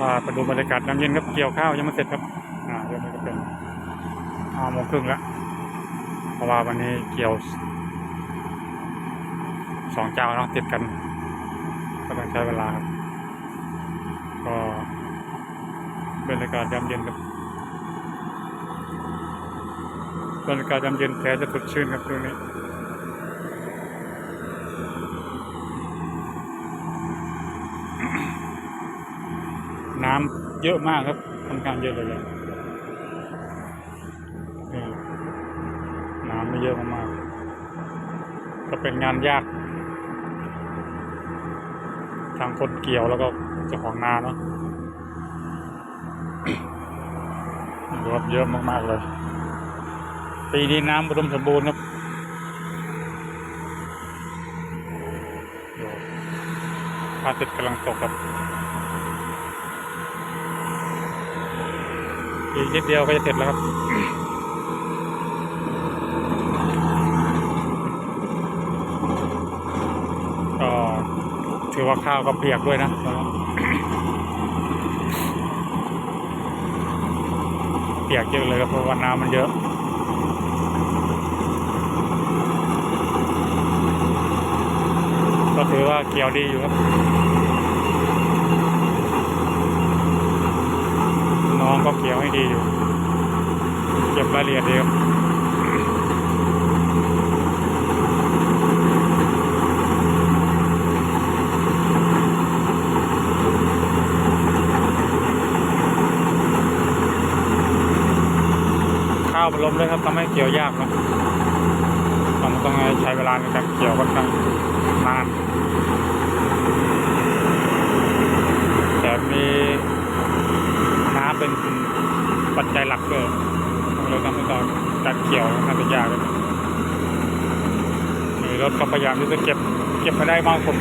พาไปดูบรรยากาศน้ำเย็นครับเกี่ยวข้าวยังไม่เสร็จครับ อ่าเดี๋ยวมันก็เป็นห้าโมงครึ่งแล้วเพราะว่าวันนี้เกี่ยวสองเจ้าเนาะติดกันก็ต้องใช้เวลาครับก็บรรยากาศยามเย็นครับบรรยากาศยามเย็นแท้จะสดชื่นครับตรงนี้ น้ำเยอะมากครับค่อนข้างเยอะเลยแหละน้ำไม่เยอะมากๆก็เป็นงานยาก ทางคนเกี่ยวแล้วก็เจ้าของนาเนาะรบเยอะมากๆเลย ปีนี้น้ำอุดมสมบูรณ์ครับพระอาทิตย์กำลังตกครับ อีกนิดเดียวก็จะเสร็จแล้วครับก็ถือว่าข้าวก็เปียกด้วยนะเปียกเยอะเลยครับเพราะว่าน้ำมันเยอะก็ถือว่าเกี่ยวดีอยู่ครับ น้องก็เกี่ยว ให้ดีอยู่เก็บรายละเอียดดีครับข้าวมันล้มเลยครับทำให้เกี่ยวยากนะมันต้องใช้เวลาในการเกี่ยวค่อนข้างนานแต่มีน้ำเป็นปัจจัย หลักเลยเลยทำให้ตอนการเกี่ยวน่าจะยากเลยนี่รถก็พยายามที่จะเก็บ เก็บมาได้มากครับ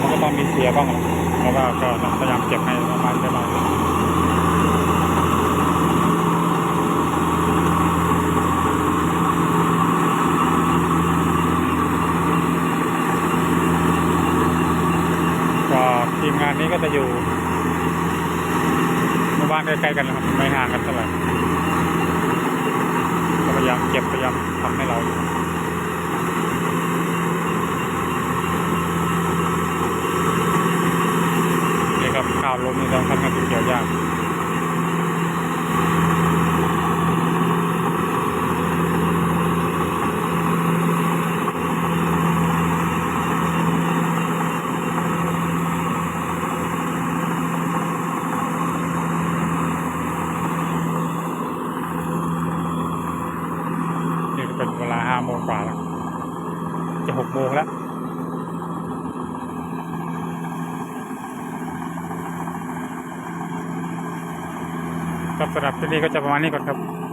มันก็ต้องมีเสียบ้างเพราะว่าก็พยายามเก็บให้ประมาณได้มากที่สุดก็ทีมงานนี้ก็จะอยู่ บ้านใกล้ๆกันนะครับไม่ห่างกันเท่าไหร่ก็พยายามเก็บพยายามทำให้เราอยู่นี่ครับข่าวล้มนี่ต้องทำงานเกี่ยวยากนี่ก็เป็นเวลาห้า โมงกว่าแล้วจะหกโมงแล้วครับสำหรับที่นี่ก็จะประมาณนี้ก่อนครับ